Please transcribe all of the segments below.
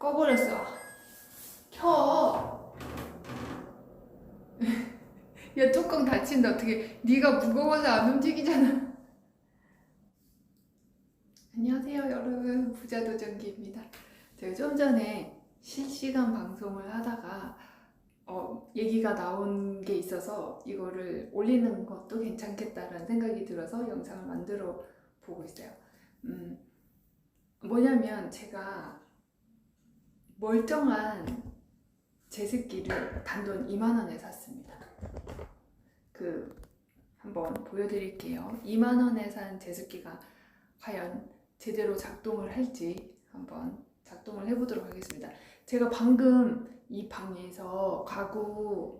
꺼버렸어. 켜. 야 뚜껑 닫힌다 어떻게? 네가 무거워서 안 움직이잖아. 안녕하세요 여러분 부자 도전기입니다. 제가 좀 전에 실시간 방송을 하다가 어, 얘기가 나온 게 있어서 이거를 올리는 것도 괜찮겠다라는 생각이 들어서 영상을 만들어 보고 있어요. 음, 뭐냐면 제가 멀쩡한 제습기를 단돈 2만 원에 샀습니다. 그 한번 보여드릴게요. 2만 원에 산 제습기가 과연 제대로 작동을 할지 한번 작동을 해보도록 하겠습니다. 제가 방금 이 방에서 가구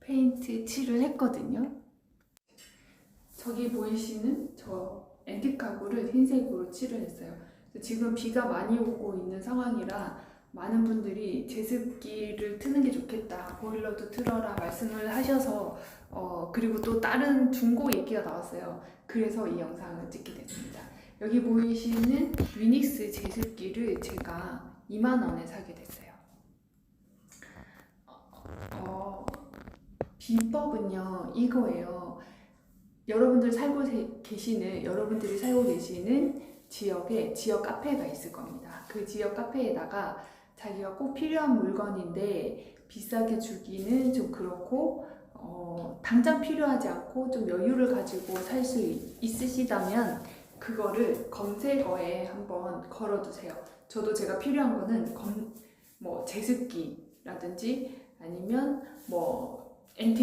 페인트 칠을 했거든요. 저기 보이시는 저 앤틱 가구를 흰색으로 칠을 했어요. 지금 비가 많이 오고 있는 상황이라 많은 분들이 제습기를 트는 게 좋겠다, 보일러도 틀어라 말씀을 하셔서 어, 그리고 또 다른 중고 얘기가 나왔어요. 그래서 이 영상을 찍게 됐습니다. 여기 보이시는 위닉스 제습기를 제가 2만 원에 사게 됐어요. 어, 비법은요 이거예요. 여러분들 살고 세- 계시는 여러분들이 살고 계시는 지역에 지역 카페가 있을 겁니다. 그 지역 카페에다가 자기가 꼭 필요한 물건인데 비싸게 주기는 좀 그렇고 어, 당장 필요하지 않고 좀 여유를 가지고 살 수 있으시다면 그거를 검색어에 한번 걸어두세요. 저도 제가 필요한 거는 검, 뭐 제습기라든지 아니면 뭐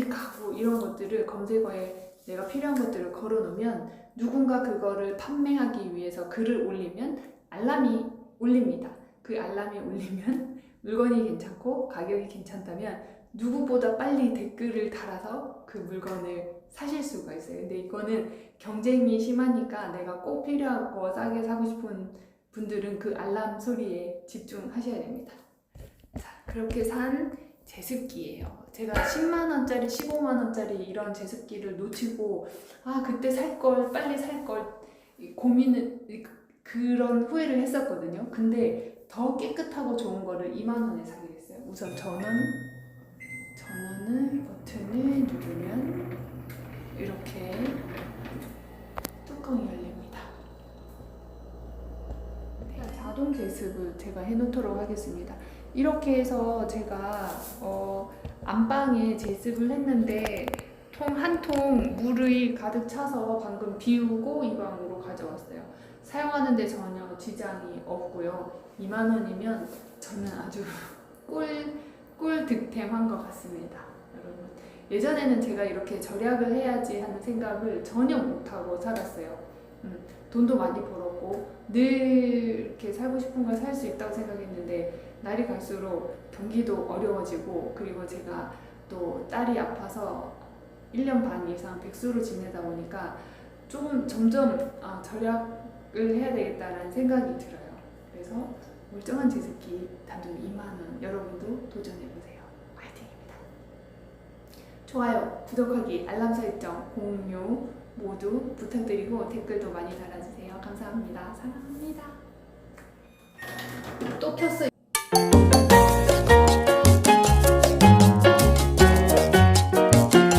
가구 이런 것들을 검색어에 내가 필요한 것들을 걸어놓으면 누군가 그거를 판매하기 위해서 글을 올리면 알람이 울립니다. 그 알람이 울리면 물건이 괜찮고 가격이 괜찮다면 누구보다 빨리 댓글을 달아서 그 물건을 사실 수가 있어요. 근데 이거는 경쟁이 심하니까 내가 꼭 필요한 거 싸게 사고 싶은 분들은 그 알람 소리에 집중하셔야 됩니다. 자, 그렇게 산 제습기예요. 제가 10만 원짜리, 15만 원짜리 이런 제습기를 놓치고 아 그때 살 걸, 빨리 살 걸 고민을 그런 후회를 했었거든요. 근데 더 깨끗하고 좋은 거를 2만 원에 사게 됐어요. 우선 전원 전원을 버튼을 누르면 이렇게 뚜껑이 열립니다. 네, 자동 제습을 제가 해놓도록 하겠습니다. 이렇게 해서 제가 어, 안방에 제습을 했는데 통 한통 물이 가득 차서 방금 비우고 이 방으로 가져왔어요. 사용하는데 전혀 지장이 없고요. 2만 원이면 저는 아주 꿀, 꿀 득템한 것 같습니다. 여러분. 예전에는 제가 이렇게 절약을 해야지 하는 생각을 전혀 못하고 살았어요. 음, 돈도 많이 벌었고 늘 이렇게 살고 싶은 걸 살 수 있다고 생각했는데 날이 갈수록 경기도 어려워지고 그리고 제가 또 딸이 아파서 1년 반 이상 백수로 지내다 보니까 조금 점점 아, 절약을 해야 되겠다라는 생각이 들어요. 그래서 멀쩡한 제습기 단돈 2만 원 여러분도 도전해 보세요. 화이팅입니다. 좋아요, 구독하기, 알람 설정, 공유 모두 부탁드리고 댓글도 많이 달아주세요. 감사합니다. 사랑합니다. 또 켰어요.